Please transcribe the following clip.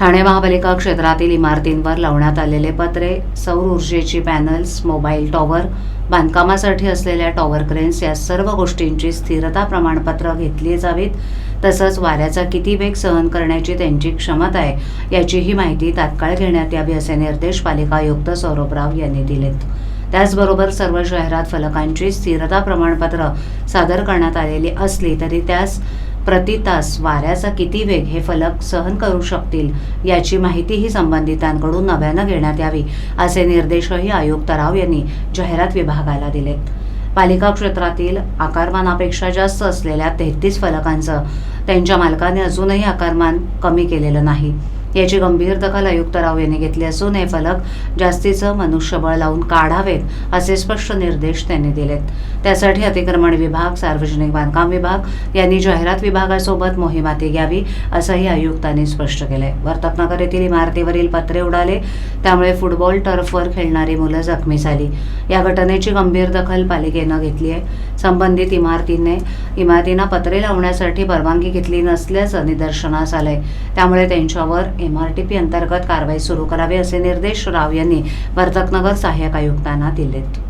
ठाणे महापालिका क्षेत्रातील इमारतींवर लावण्यात आलेले पत्रे सौर ऊर्जेची पॅनल्स मोबाईल टॉवर बांधकामासाठी असलेल्या टॉवर क्रेन्स या सर्व गोष्टींची स्थिरता प्रमाणपत्र घेतली जावीत. तसंच वाऱ्याचा किती वेग सहन करण्याची त्यांची क्षमता आहे याचीही माहिती तात्काळ घेण्यात यावी असे निर्देश पालिका आयुक्त सौरभ राव यांनी दिलेत. त्याचबरोबर सर्व शहरात फलकांची स्थिरता प्रमाणपत्र सादर करण्यात आलेली असली तरी त्यास प्रति तास वाऱ्याचा किती वेग हे फलक सहन करू शकतील याची माहितीही संबंधितांकडून नव्यानं घेण्यात यावी असे निर्देशही आयुक्त राव यांनी जाहिरात विभागाला दिलेत. पालिका क्षेत्रातील आकारमानापेक्षा जास्त असलेल्या तेहतीस फलकांचं त्यांच्या मालकाने अजूनही आकारमान कमी केलेलं नाही. याची गंभीर दखल आयुक्त राव यांनी घेतली असून हे फलक जास्तीचं मनुष्यबळ लावून काढावेत असे स्पष्ट निर्देश त्यांनी दिलेत. त्यासाठी अतिक्रमण विभाग सार्वजनिक बांधकाम विभाग यांनी जाहिरात विभागासोबत मोहीम हाती घ्यावी असंही आयुक्तांनी स्पष्ट केलंय. वर्तकनगर येथील इमारतीवरील पत्रे उडाले त्यामुळे फुटबॉल टर्फवर खेळणारी मुलं जखमी झाली. या घटनेची गंभीर दखल पालिकेनं घेतली आहे. संबंधित इमारतीने इमारतींना पत्रे लावण्यासाठी परवानगी घेतली नसल्याचं निदर्शनास आलंय. त्यामुळे त्यांच्यावर एम आर टी पी अंतर्गत कारवाई सुरू करावी असे निर्देश राव यांनी वर्तकनगर सहाय्यक आयुक्तांना दिलेत.